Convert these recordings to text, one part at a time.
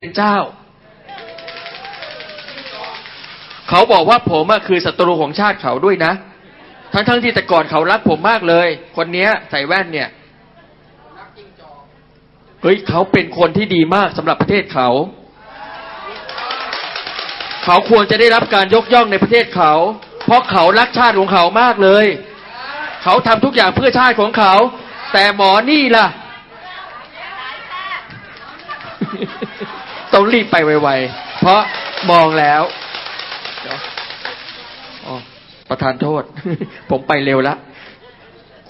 เป็นเจ้า เขาบอกว่าผมคือศัตรูของชาติเขาด้วยนะ ทั้งๆที่แต่ก่อนเขารักผมมากเลย คนเนี้ยใส่แว่นเนี่ยเฮ้ยเขาเป็นคนที่ดีมากสำหรับประเทศเขา เขาควรจะได้รับการยกย่องในประเทศเขา เพราะเขารักชาติของเขามากเลย เขาทำทุกอย่างเพื่อชาติของเขา แต่หมอนี่ล่ะ ต้องรีบไปไวๆ เพราะมองแล้วอ๋อประธานโทษ ผมไปเร็วล้ว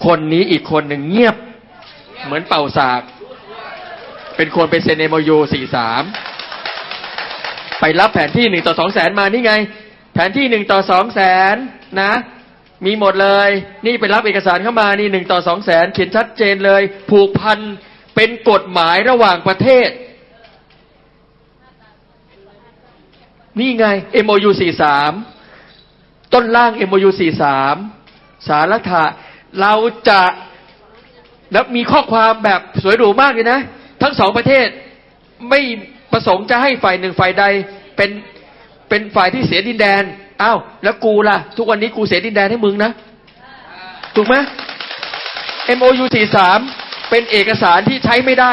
คนนี้อีกคนหนึ่งเงียบ เหมือนเป่าสาก เป็นคนไปเซนเอมยูสี่สามไปรับแผนที่หนึ่งต่อสองแสนมานี่ไง แผนที่หนึ่งต่อสองแสนนะ มีหมดเลย นี่ไปรับเอกสารเข้ามานี่หนึ่งต่อสองแสนเขียนชัดเจนเลย ผูกพันเป็นกฎหมายระหว่างประเทศ นี่ไง MOU 43 ต้นล่าง MOU 43 สารถะเราจะแล้วมีข้อความแบบสวยหรูมากเลยนะ ทั้งสองประเทศไม่ประสงค์จะให้ฝ่ายหนึ่งฝ่ายใดเป็นเป็นฝ่ายที่เสียดินแดนอ้าวแล้วกูล่ะ ทุกวันนี้กูเสียดินแดนให้มึงนะ ถูกไหม MOU 43 เป็นเอกสารที่ใช้ไม่ได้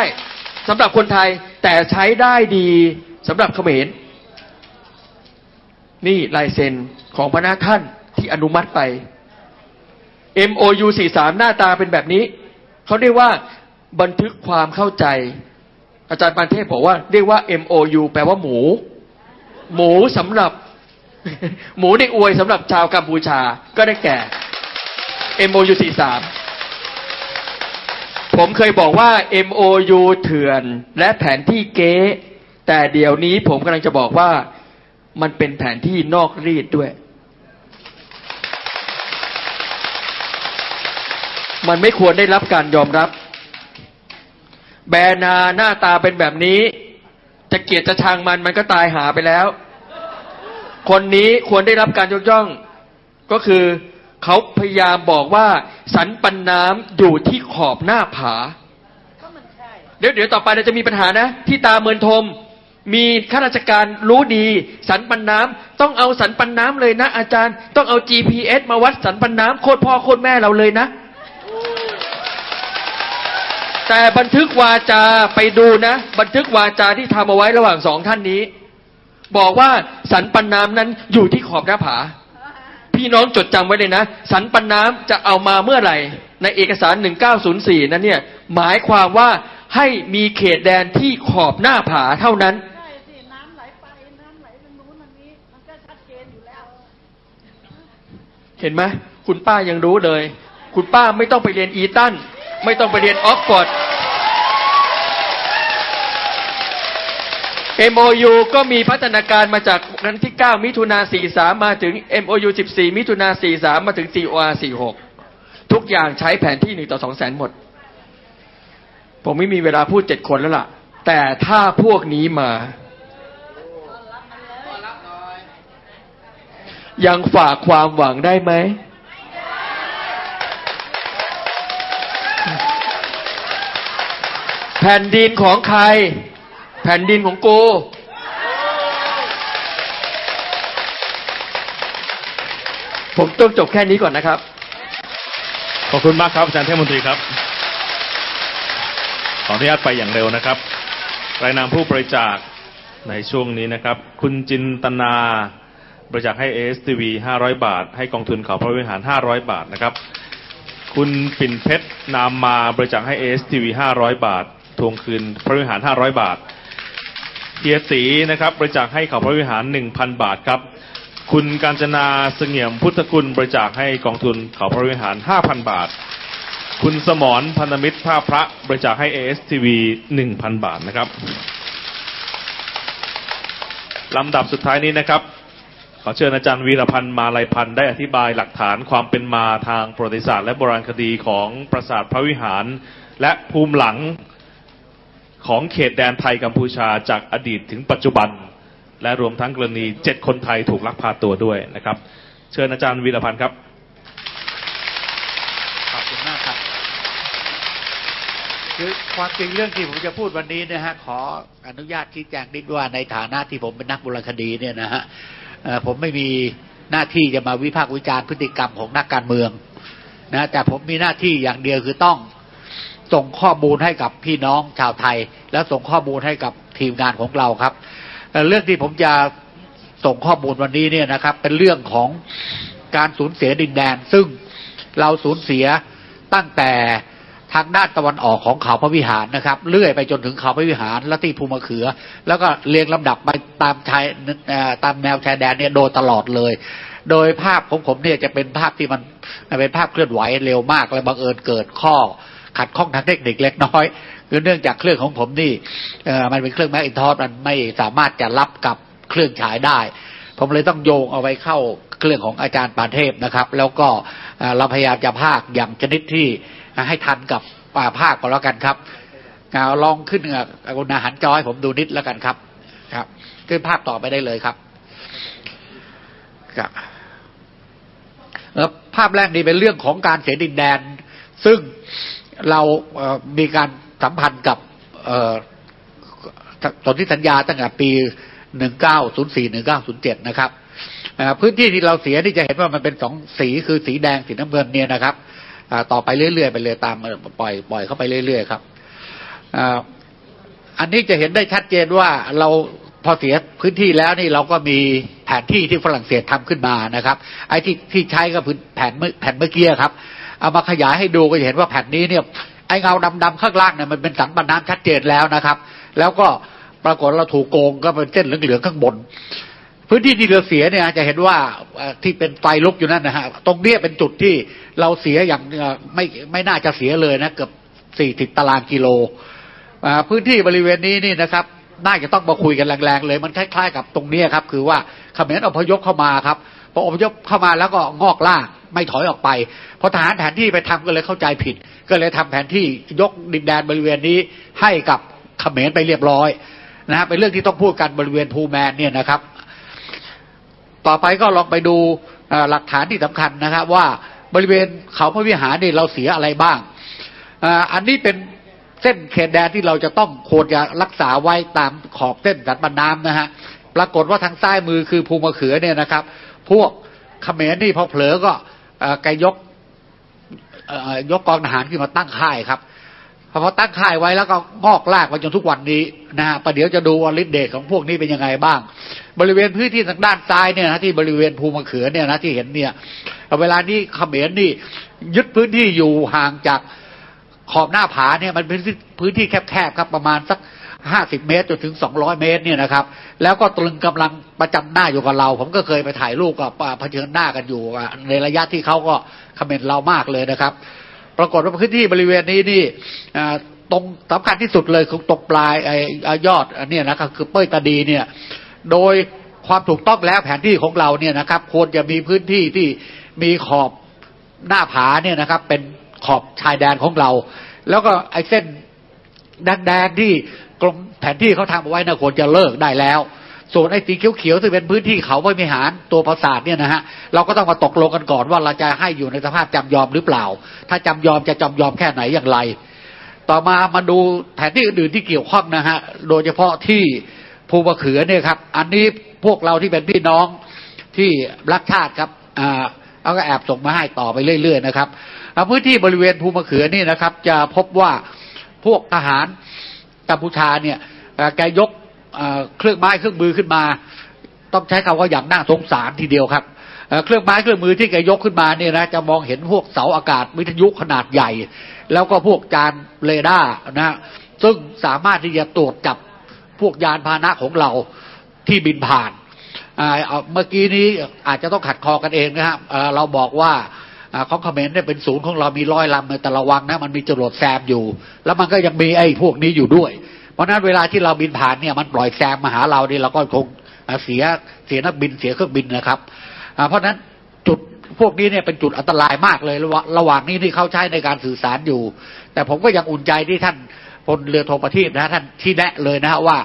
สำหรับคนไทยแต่ใช้ได้ดีสำหรับเขมร นี่ลายเซ็นของพนักท่านที่อนุมัติไป MOU 43 หน้าตาเป็นแบบนี้ เขาเรียกว่าบันทึกความเข้าใจ อาจารย์ปานเทพบอกว่าเรียกว่า MOU แปลว่าหมู หมูสำหรับ หมูในอวยสำหรับชาวกัมพูชาก็ได้แก่ MOU 43 ผมเคยบอกว่า MOU เถื่อนและแผนที่เก๊แต่เดี๋ยวนี้ผมกำลังจะบอกว่า มันเป็นแผนที่นอกรีดด้วย มันไม่ควรได้รับการยอมรับ แบนาหน้าตาเป็นแบบนี้ จะเกลียดจะชังมันมันก็ตายหาไปแล้ว คนนี้ควรได้รับการยกย่อง ก็คือเขาพยายามบอกว่า สันปันน้ำอยู่ที่ขอบหน้าผาเดี๋ยวเดี๋ยวต่อไปเราจะมีปัญหานะ ที่ตาเมินทม มีข้าราชการรู้ดีสันปันน้ำต้องเอาสันปันน้ำเลยนะ อาจารย์ต้องเอา GPS มาวัดสันปันน้ำโคตรพ่อโคตรแม่เราเลยนะ แต่บันทึกวาจาไปดูนะ บันทึกวาจาที่ทำเอาไว้ระหว่างสองท่านนี้ บอกว่าสันปันน้ำนั้นอยู่ที่ขอบหน้าผา พี่น้องจดจำไว้เลยนะ สันปันน้ำจะเอามาเมื่อไหร่ ในเอกสาร 1904 นั้นเนี่ยหมายความว่าให้มีเขตแดนที่ขอบหน้าผาเท่านั้นำไหลไป น้ำไหลทางนู้นทางนี้ มันก็ชัดเจนอยู่แล้ว เห็นไหมคุณป้ายังรู้เลย คุณป้าไม่ต้องไปเรียนอีตันไม่ต้องไปเรียนออกฟอร์ด MOU ก็มีพัฒนาการมาจากวันที่ 9 มิถุนา43 มาถึง MOU 14 มิถุนา43 มาถึง COR 46 ทุกอย่างใช้แผนที่ 1 ต่อ 2 แสนหมด ผมไม่มีเวลาพูดเจ็ดคนแล้วล่ะ แต่ถ้าพวกนี้มา ยังฝากความหวังได้ไหมแผ่นดินของใคร แผ่นดินของกูผมต้องจบแค่นี้ก่อนนะครับ ขอบคุณมากครับอาจารย์เทพมนตรีครับ ขออนุญาตไปอย่างเร็วนะครับ รายนามผู้บริจาคในช่วงนี้นะครับ คุณจินตนา บริจาคให้ ASTV 500บาท ให้กองทุนเขาพระวิหาร500บาทนะครับ คุณปิ่นเพชรนามมาบริจาคให้ ASTV 500บาท ทวงคืนพระวิหาร500บาทเฮียตีนะครับ บริจาคให้เขาพระวิหาร1,000บาทครับ คุณกาญจนาเสงี่ยมพุทธคุณบริจาคให้กองทุนเขาพระวิหาร5,000บาท คุณสมรพันธมิตรท่าพระบริจาคให้ ASTV 1,000บาทนะครับลำดับสุดท้ายนี้นะครับ ขอเชิญอาจารย์วีรพันธ์มาลัยพันธ์ได้อธิบายหลักฐานความเป็นมาทางประวัติศาสตร์และโบราณคดีของปราสาทพระวิหาร และภูมิหลังของเขตแดนไทยกัมพูชาจากอดีตถึงปัจจุบัน และรวมทั้งกรณีเจ็ดคนไทยถูกลักพาตัวด้วยนะครับ เชิญอาจารย์วีรพันธ์ครับขอบคุณมากครับคือความจริงเรื่องที่ผมจะพูดวันนี้นะฮะขออนุญาตชี้แจงนิดว่าในฐานะที่ผมเป็นนักบุรคดีเนี่ยนะฮะ ผมไม่มีหน้าที่จะมาวิพากษ์วิจารณ์พฤติกรรมของนักการเมืองนะแต่ผมมีหน้าที่อย่างเดียวคือต้องส่งข้อมูลให้กับพี่น้องชาวไทย และส่งข้อมูลให้กับทีมงานของเราครับ เรื่องที่ผมจะส่งข้อมูลวันนี้เนี่ยนะครับ เป็นเรื่องของการสูญเสียดินแดน ซึ่งเราสูญเสียตั้งแต่ ทางด้านตะวันออกของเขาพระวิหารนะครับ เลื่อยไปจนถึงเขาพระวิหารและที่ภูมะเขือ แล้วก็เรียงลำดับไปตามชายตามแนวชายแดนเนี่ยโดยตลอดเลย โดยภาพของผมเนี่ยจะเป็นภาพที่มันเป็นภาพเคลื่อนไหวเร็วมากและบังเอิญเกิดข้อขัดข้องทางเทคนิคเล็กน้อยคือเนื่องจากเครื่องของผมนี่มันเป็นเครื่องแมคอินทอสมันไม่สามารถจะรับกับเครื่องฉายได้ ผมเลยต้องโยงเอาไว้เข้าเครื่องของอาจารย์ปานเทพนะครับ แล้วก็เอ่อเราพยายามจะภาคอย่างชนิดที่ ให้ทันกับป่าภาคก็แล้วกันครับเอาลองขึ้นอุณาหันจอให้ผมดูนิดแล้วกันครับ ครับ ขึ้นภาพต่อไปได้เลยครับครับภาพแรกนี้เป็นเรื่องของการเสียดินแดน ซึ่งเราเอ่อมีการสัมพันธ์กับเอ่อสนธิสัญญาตั้งแต่ปี 1904 1907 นะครับ พื้นที่ที่เราเสียนี่จะเห็นว่ามันเป็นสองสีคือสีแดงสีน้ำเงินเนี่ยนะครับ ต่อไปเรื่อยๆไปเลยตามปล่อยปล่อยเข้าไปเรื่อยๆครับอันนี้จะเห็นได้ชัดเจนว่าเราพอเสียพื้นที่แล้วนี่เราก็มีแผนที่ที่ฝรั่งเศสทำขึ้นมานะครับ ไอ้ที่ที่ใช้ก็พื้นแผนเมื่อแผ่นเมื่อกี้ครับ เอามาขยายให้ดูก็จะเห็นว่าแผ่นนี้เนี่ยไอ้เงาดำๆข้างล่างเนี่ยมันเป็นสันบันน้ำชัดเจนแล้วนะครับ แล้วก็ปรากฏเราถูกโกงก็เป็นเส้นเหลืองๆข้างบน พื้นที่ที่เราเสียเนี่ยจะเห็นว่าที่เป็นไฟลุกอยู่นั่นนะฮะตรงเนี้ยเป็นจุดที่เราเสียอย่างไม่ไม่น่าจะเสียเลยนะเกือบสี่สิบตารางกิโลพื้นที่บริเวณนี้นี่นะครับน่าจะต้องมาคุยกันแรงๆเลยมันคล้ายๆกับตรงเนี้ยครับ คือว่าเขมรอพยพเข้ามาครับพออพยพเข้ามาแล้วก็งอกล่าไม่ถอยออกไปพอทหารแผนที่ไปทำก็เลยเข้าใจผิด ก็เลยทำแผนที่ยกดินแดนบริเวณนี้ให้กับเขมรไปเรียบร้อยนะฮะเป็นเรื่องที่ต้องพูดกันบริเวณภูแมนเนี่ยนะครับ ต่อไปก็ลองไปดูหลักฐานที่สำคัญนะครับว่าบริเวณเขาพระวิหารนี่เราเสียอะไรบ้าง อันนี้เป็นเส้นเขตแดนที่เราจะต้องควรจะรักษาไว้ตามขอบเส้นสันบันน้ำนะฮะ ปรากฏว่าทางซ้ายมือคือภูมะเขือเนี่ยนะครับ พวกเขมรนี่พอเผลอก็เอ่อแกยกยกกองทหารขึ้นมาตั้งค่ายครับ พอตั้งค่ายไว้แล้วก็งอกลากมาจนทุกวันนี้นะฮะประเดี๋ยวจะดูว่าฤทธิ์เดชของพวกนี้เป็นยังไงบ้าง บริเวณพื้นที่ทางด้านซ้ายเนี่ยนะที่บริเวณภูมะเขือเนี่ยนะที่เห็นเนี่ย เวลานี้เขมรนี่ ยึดพื้นที่อยู่ห่างจากขอบหน้าผาเนี่ยมันเป็นพื้นที่แคบๆครับประมาณสักห้าสิบเมตรจนถึงสองร้อยเมตรเนี่ยนะครับ แล้วก็ตรึงกำลังประจำหน้าอยู่กับเรา ผมก็เคยไปถ่ายรูปกับเผชิญหน้ากันอยู่ในระยะที่เขาก็คอมเมนต์เรามากเลยนะครับ ปรากฏว่าพื้นที่บริเวณนี้นี่ตรงสำคัญที่สุดเลยคือตรงปลายไอ้ยอดอันนี้นะครับคือเป้ยตาดีเนี่ย โดยความถูกต้องแล้วแผนที่ของเราเนี่ยนะครับ ควรจะมีพื้นที่ที่มีขอบหน้าผาเนี่ยนะครับ เป็นขอบชายแดนของเรา แล้วก็ไอ้เส้นแดงๆที่กรมแผนที่เขาทำเอาไว้นะควรจะเลิกได้แล้ว ส่วนไอ้สีเขียวๆซึ่งเป็นพื้นที่เขาพระวิหารตัวปราสาทเนี่ยนะฮะเราก็ต้องมาตกลงกันก่อนว่าเราจะให้อยู่ในสภาพจำยอมหรือเปล่า ถ้าจำยอมจะจำยอมแค่ไหนอย่างไร ต่อมามาดูแผนที่อื่นๆที่เกี่ยวข้องนะฮะโดยเฉพาะที่ภูมะเขือเนี่ยครับ อันนี้พวกเราที่เป็นพี่น้องที่รักชาติครับอ่าเอาก็แอบส่งมาให้ต่อไปเรื่อยๆนะครับพื้นที่บริเวณภูมะเขือนี่นะครับ จะพบว่าพวกทหารกัมพูชาเนี่ยแกยก เครื่องไม้เครื่องมือขึ้นมา ต้องใช้คำว่าอย่างน่าสงสารทีเดียวครับเครื่องไม้เครื่องมือที่แกยกขึ้นมาเนี่ยนะจะมองเห็นพวกเสาอากาศวิทยุขนาดใหญ่ แล้วก็พวกจานเรดาร์นะซึ่งสามารถที่จะตรวจจับพวกยานพาหนะของเราที่บินผ่านเมื่อกี้นี้อาจจะต้องขัดคอกันเองนะครับเราบอกว่าอ่าของเขมรเนี่ยเป็นศูนย์ของเรามีร้อยลำแต่ระวังนะมันมีจรวดแซมอยู่ แล้วมันก็ยังมีไอ้พวกนี้อยู่ด้วย เพราะนั้นเวลาที่เราบินผ่านเนี่ยมันปล่อยแซมมาหาเราเนี่ยเราก็คงเสียเสียนักบินเสียเครื่องบินนะครับเพราะนั้นจุดพวกนี้เนี่ยเป็นจุดอันตรายมากเลยระหว่างระหว่างนี้ที่เขาใช้ในการสื่อสารอยู่ แต่ผมก็ยังอุ่นใจที่ท่านพลเรือโทประทีปนะท่านที่แนะเลยนะฮะว่า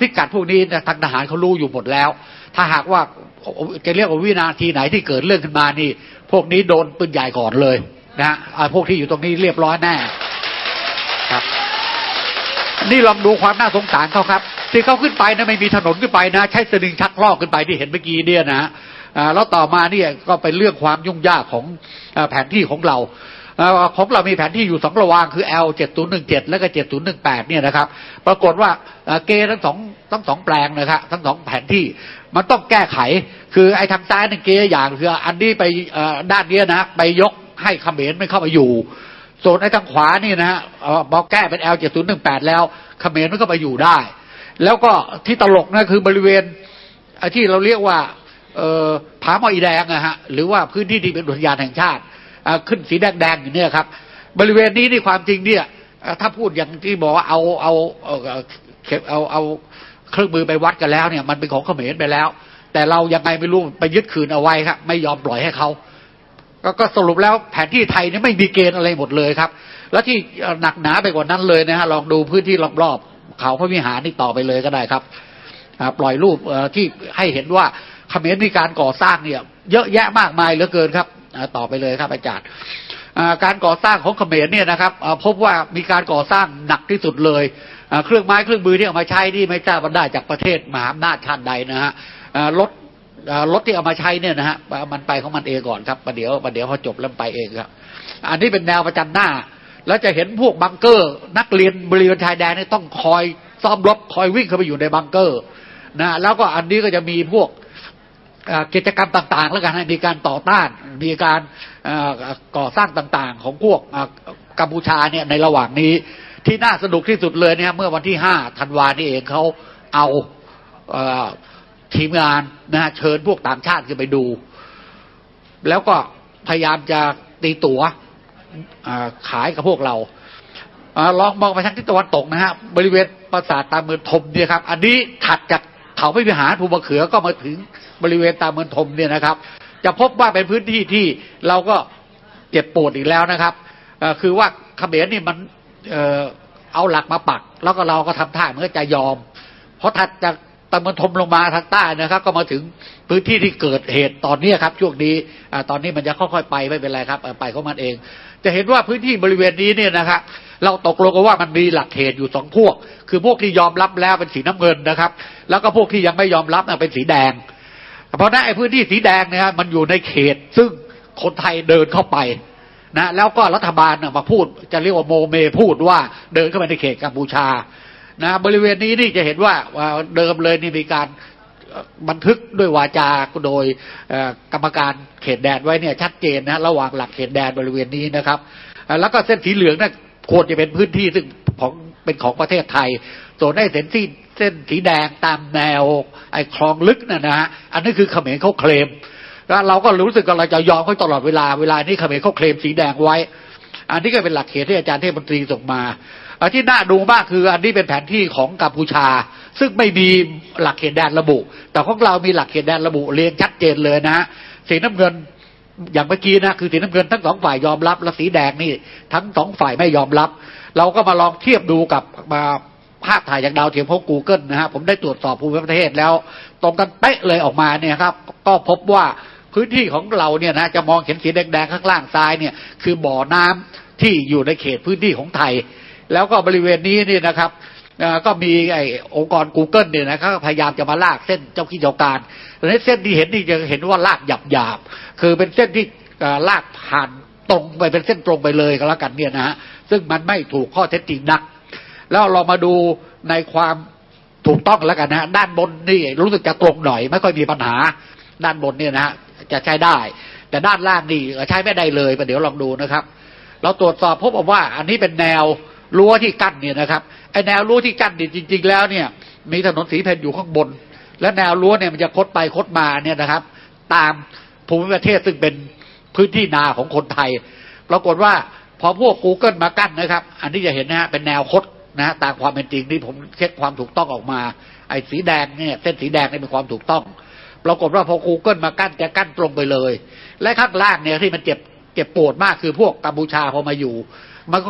พิกัดพวกนี้ทางทหารเขารู้อยู่หมดแล้ว ถ้าหากว่าจะเรียกว่าวินาทีไหนที่เกิดเรื่องขึ้นมานี่ พวกนี้โดนปืนใหญ่ก่อนเลยนะฮะพวกที่อยู่ตรงนี้เรียบร้อยแน่ครับ นี่ลองดูความน่าสงสารเขาครับ ที่เขาขึ้นไปนะไม่มีถนนขึ้นไปนะ ใช้สลิงชักลอกขึ้นไปที่เห็นเมื่อกี้เนี่ยนะแล้วต่อมาเนี่ยก็เป็นเรื่องความยุ่งยากของแผนที่ของเราของเรามีแผนที่อยู่สองระวางคือ L 7017 และก็ 7018 เนี่ยนะครับ ปรากฏว่าเกทั้งสองทั้งสองแปลงนะครับทั้งสองแผนที่มันต้องแก้ไข คือไอ้ทางซ้ายนั่นเกอย่างคืออันนี้ไปด้านนี้นะ ไปยกให้เขมรไม่เข้ามาอยู่ ส่วนไอ้ทางขวานี่นะฮะเอ่อพอแก้เป็น L 7018 แล้วเขมรมันก็ไปอยู่ได้ แล้วก็ที่ตลกนะคือบริเวณไอ้ที่เราเรียกว่าผาหมออีแดงนะฮะหรือว่าพื้นที่ที่เป็นอุทยานแห่งชาติขึ้นสีแดงๆอยู่เนี่ยครับ บริเวณนี้นี่ความจริงเนี่ยถ้าพูดอย่างที่บอกว่าเอาเอาเอาเอาเอาเอาเครื่องมือไปวัดกันแล้วเนี่ย มันเป็นของเขมรไปแล้ว แต่เรายังไงไม่รู้ไปยึดคืนเอาไว้ครับไม่ยอมปล่อยให้เขา ก็สรุปแล้วแผนที่ไทยนี่ไม่มีเกณฑ์อะไรหมดเลยครับ แล้วที่หนักหนาไปกว่านั้นเลยนะฮะลองดูพื้นที่รอบๆเขาพระวิหารนี่ต่อไปเลยก็ได้ครับปล่อยรูปที่ให้เห็นว่าเขมรมีการก่อสร้างเนี่ยเยอะแยะมากมายเหลือเกินครับต่อไปเลยครับอาจารย์การก่อสร้างของเขมรเนี่ยนะครับพบว่ามีการก่อสร้างหนักที่สุดเลยเครื่องไม้เครื่องมือที่เอามาใช้นี่ไม่ทราบว่าได้จากประเทศมหาอำนาจชาติใดนะฮะรถ รถที่เอามาใช้เนี่ยนะฮะมันไปของมันเองก่อนครับประเดี๋ยวประเดี๋ยวพอจบแล้วไปเองครับอันนี้เป็นแนวประจันหน้า แล้วจะเห็นพวกบังเกอร์ นักเรียนบริเวณชายแดนนี่ต้องคอยซ้อมรบคอยวิ่งเข้าไปอยู่ในบังเกอร์นะแล้วก็อันนี้ก็จะมีพวกกิจกรรมต่าง ๆ แล้วกันมีการต่อต้าน มีการก่อสร้างต่างๆ ของพวกกัมพูชาเนี่ยในระหว่างนี้ที่น่าสนุกที่สุดเลยเนี่ยเมื่อวันที่ห้าธันวานี่เองเขาเอาเอ่อ ทีมงานนะฮะเชิญพวกต่างชาติขึ้นไปดู แล้วก็พยายามจะตีตั๋วขายกับพวกเราอลองมองไปทางทิศตะวันตกนะฮะบริเวณปราสาทตาเมืองทมเนี่ยครับ อันนี้ถัดจากเขาไม่พิหารภูมิเขือก็มาถึงบริเวณตาเมืองทมเนี่ยนะครับ จะพบว่าเป็นพื้นที่ที่เราก็เจ็บปวดอีกแล้วนะครับคือว่าเขมรนี่มันเอ่อเอาหลักมาปัก แล้วก็เราก็ทำท่าเหมือนจะยอม เพราะถัดจาก ตะมันทมลงมาทางใต้นะครับ ก็มาถึงพื้นที่ที่เกิดเหตุตอนนี้ครับ ช่วงนี้อตอนนี้มันจะค่อยๆไปไม่เป็นไรครับไปของมันเอง จะเห็นว่าพื้นที่บริเวณนี้เนี่ยนะครับเราตกลงกันว่ามันมีหลักเหตุอยู่สองพวก คือพวกที่ยอมรับแล้วเป็นสีน้ำเงินนะครับ แล้วก็พวกที่ยังไม่ยอมรับเป็นสีแดง เพราะนั้นไอ้พื้นที่สีแดงเนี่ยมันอยู่ในเขต ซึ่งคนไทยเดินเข้าไปนะแล้วก็รัฐบาลมาพูดจะเรียกว่าโมเมพูดว่าเดินเข้าไปในเขตกัมพูชา นะบริเวณนี้นี่จะเห็นว่าเดิมเลยนี่มีการบันทึกด้วยวาจาโดยกรรมการเขตแดนไว้เนี่ยชัดเจนนะระหว่างหลักเขตแดนบริเวณนี้นะครับ แล้วก็เส้นสีเหลืองนั่นควรจะเป็นพื้นที่ซึ่งของเป็นของประเทศไทยส่วนไอ้เส้นที่เส้นสีแดงตามแนวไอ้คลองลึกน่ะนะฮะอันนี้คือเขมรเขาเคลมแล้วเราก็รู้สึกว่าเราจะยอมเขาตลอดเวลาเวลานี้เขมรเขาเคลมสีแดงไว้ อันนี้ก็เป็นหลักเขตที่อาจารย์เทพมนตรีส่งมา ที่น่าดูมากคืออันนี้เป็นแผนที่ของกัมพูชา ซึ่งไม่มีหลักเขตแดนระบุ แต่ของเรามีหลักเขตแดนระบุเรียงชัดเจนเลยนะสีน้ำเงินอย่างเมื่อกี้นะคือสีน้ำเงินทั้งสองฝ่ายยอมรับ และสีแดงนี่ทั้งสองฝ่ายไม่ยอมรับ เราก็มาลองเทียบดูกับมาภาพถ่ายจากดาวเทียมของ Google นะฮะผมได้ตรวจสอบภูมิประเทศแล้ว ตรงกันเป๊ะเลยออกมาเนี่ยครับ ก็พบว่าพื้นที่ของเราเนี่ยนะจะมองเห็นสีแดงๆข้างล่างซ้ายเนี่ย คือบ่อน้ำที่อยู่ในเขตพื้นที่ของไทย แล้วก็บริเวณนี้นี่นะครับก็มีไอ้องค์กร Google เนี่ยนะครับพยายามจะมาลากเส้นเจ้าขี้เจ้าการแต่ในเส้นที่เห็นนี่จะเห็นว่าลากหยาบหยาบคือเป็นเส้นที่ลากผ่านตรงไปเป็นเส้นตรงไปเลยก็แล้วกันเนี่ยนะฮะซึ่งมันไม่ถูกข้อเท็จจริงนัก แล้วเรามาดูในความถูกต้องแล้วกันนะฮะด้านบนนี่รู้สึกจะตรงหน่อย ไม่ค่อยมีปัญหา ด้านบนเนี่ยนะฮะจะใช้ได้ แต่ด้านล่างนี่ใช้ไม่ได้เลยประเดี๋ยวลองดูนะครับ เราตรวจสอบพบว่า อันนี้เป็นแนว รั้วที่กั้นเนี่ยนะครับไอแนวรั้วที่กั้นเนี่ยจริง ๆ แล้วเนี่ย มีถนนสีเพนอยู่ข้างบน และแนวรั้วเนี่ยมันจะคดไปคดมาเนี่ยนะครับ ตามภูมิประเทศซึ่งเป็นพื้นที่นาของคนไทยปรากฏว่าพอพวก Google มากั้นนะครับ อันนี้จะเห็นนะฮะเป็นแนวคดนะฮะตามความเป็นจริงที่ผมเช็คความถูกต้องออกมา ไอ้สีแดงเนี่ยเส้นสีแดงนี่เป็นความถูกต้อง ปรากฏว่าพอ Google มากั้นจะกั้นตรงไปเลย และข้างล่างเนี่ยที่มันเจ็บเจ็บปวดมากคือพวกกัมพูชาพอมาอยู่ มันก็